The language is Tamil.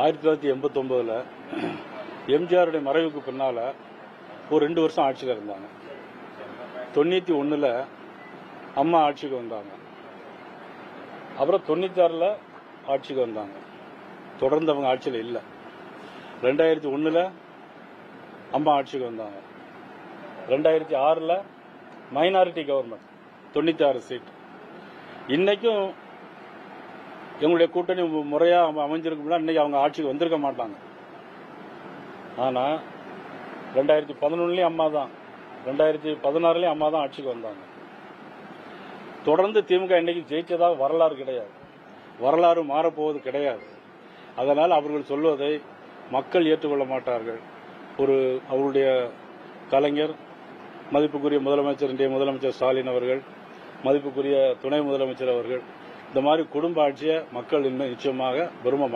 ஆயிரத்தி தொள்ளாயிரத்தி எண்பத்தொம்போதில் எம்ஜிஆருடைய மறைவுக்கு பின்னால ஒரு ரெண்டு வருஷம் ஆட்சியில் இருந்தாங்க. தொண்ணூத்தி ஒன்றில் அம்மா ஆட்சிக்கு வந்தாங்க. அப்புறம் தொண்ணூத்தி ஆறுல ஆட்சிக்கு வந்தாங்க. தொடர்ந்து அவங்க ஆட்சியில் இல்லை. ரெண்டாயிரத்தி ஒன்றில் அம்மா ஆட்சிக்கு வந்தாங்க. ரெண்டாயிரத்தி ஆறுல மைனாரிட்டி கவர்மெண்ட் தொண்ணூத்தி ஆறு சீட். இன்னைக்கும் எங்களுடைய கூட்டணி முறையாக அமைஞ்சிருக்கும்னா இன்னைக்கு அவங்க ஆட்சிக்கு வந்திருக்க மாட்டாங்க. ஆனால் ரெண்டாயிரத்தி பதினொன்னுலேயும் அம்மா தான். ரெண்டாயிரத்தி பதினாறுலேயும் அம்மா தான் ஆட்சிக்கு வந்தாங்க. தொடர்ந்து திமுக இன்னைக்கு ஜெயிச்சதா வரலாறு கிடையாது. வரலாறு மாறப்போவது கிடையாது. அதனால் அவர்கள் சொல்வதை மக்கள் ஏற்றுக்கொள்ள மாட்டார்கள். ஒரு அவருடைய கலைஞர் மதிப்புக்குரிய முதலமைச்சர் இன்றைய முதலமைச்சர் ஸ்டாலின் அவர்கள் மதிப்புக்குரிய துணை முதலமைச்சர் அவர்கள் இந்த மாதிரி குடும்ப ஆட்சியை மக்கள் இன்னும் நிச்சயமாக விரும்ப மாட்டாங்க.